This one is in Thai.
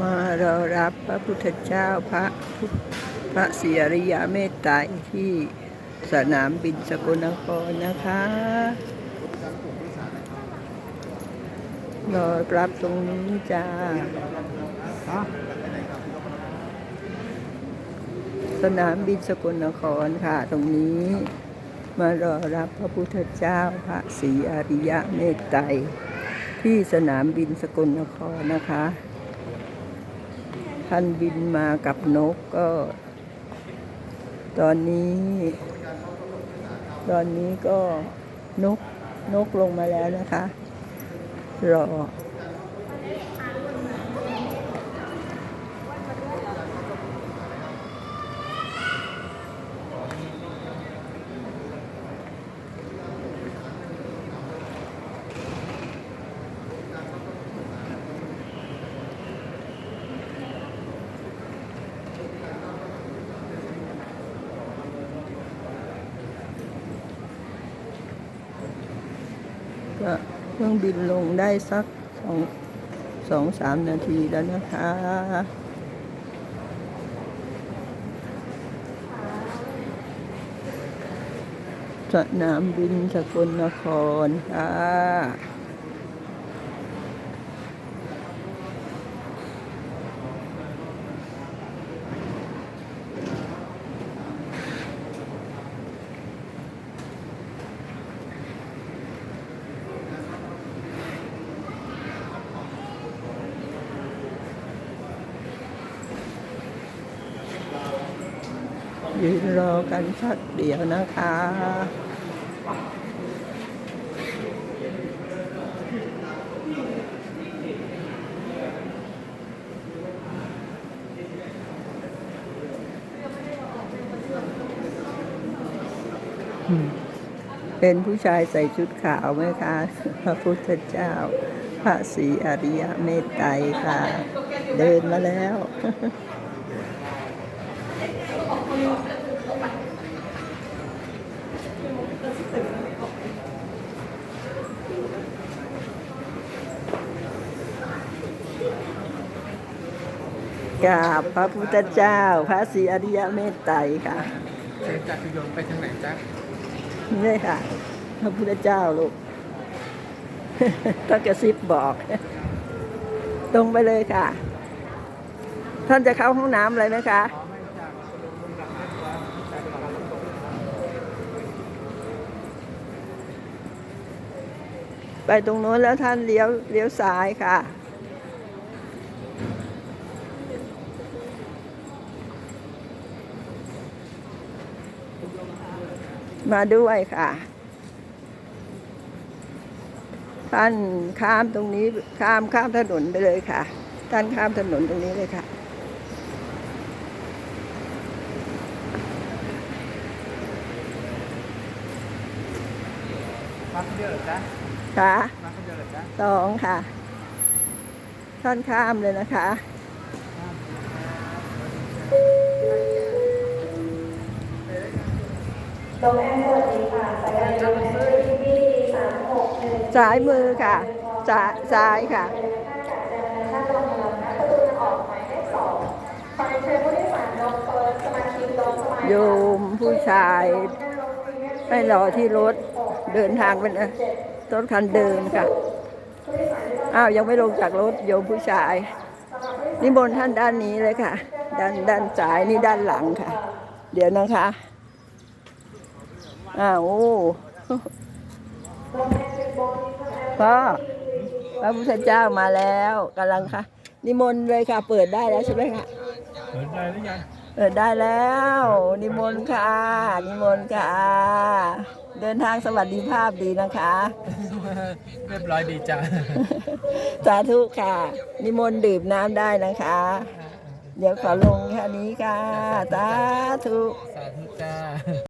มารอรับพระพุทธเจ้าพระพระศรีอริยเมตไตรที่สนามบินสกลนครนะคะ รอรับตรงนี้จ้า สนามบินสกลนครค่ะตรงนี้ มารอรับพระพุทธเจ้าพระศรีอริยะเมตไตรที่สนามบินสกลนครนะคะ ท่านบินมากับนกก็ ตอนนี้ ตอนนี้ก็นกนกลงมาแล้วนะคะ รอ ก็เครื่องบินลงได้สักสองสองสามนาทีแล้วนะคะ สนามบินสกลนครค่ะ ยืนรอกันสักเดียวนะคะเป็นผู้ชายใส่ชุดขาวไหมคะ พระพุทธเจ้า พระศรีอริยเมตไตรค่ะ เดินมาแล้ว กราบพระพุทธเจ้า พระศรีอริยเมตไตรค่ะเชิญจากกุยนไปทางไหนจ๊ะนี่ค่ะ พระพุทธเจ้าลูกต้องกระซิบบอก ตรงไปเลยค่ะ ท่านจะเข้าห้องน้ำอะไรไหมคะไปตรงโน้นแล้วท่านเลี้ยวเลี้ยวซ้ายค่ะ มาด้วยค่ะ ท่านข้ามตรงนี้ข้ามข้ามถนนไปเลยค่ะ ท่านข้ามถนนตรงนี้เลยค่ะมาคนเดียวเหรอจ๊ะค่ะมาคนเดียวเหรอจ๊ะสองค่ะ ท่านข้ามเลยนะคะต รงแอนสวัสดีค่ะสายการบินทีวีสามหกหนึ่งซ้ายมือค่ะ ซ้ายซ้ายค่ะท่านรองกำลังนะประตูทางออกหมายเลขสองขอเชิญผู้โดยสารลงเฟิร์สมาชิกลงสมาชิกโยมผู้ชายไม่รอที่รถเดินทางเป็นรถคันเดิมค่ะ อ้าวยังไม่ลงจากรถโยมผู้ชาย นิมนท่านด้านนี้เลยค่ะ ด้านด้านซ้ายนี่ด้านหลังค่ะ เดี๋ยวนะคะ อ้าวโอ้พ่อพระพุทธเจ้ามาแล้วกำลังค่ะ นิมนต์เลยค่ะ เปิดได้แล้วใช่ไหมคะเปิดได้หรือยังเปิดได้แล้ว นิมนต์ค่ะ นิมนต์ค่ะ เดินทางสวัสดิภาพดีนะคะ เรียบร้อยดีจ้ะสาธุค่ะ นิมนต์ดื่มน้ำได้นะคะ เดี๋ยวขอลงแค่นี้ค่ะ สาธุ สาธุจ้า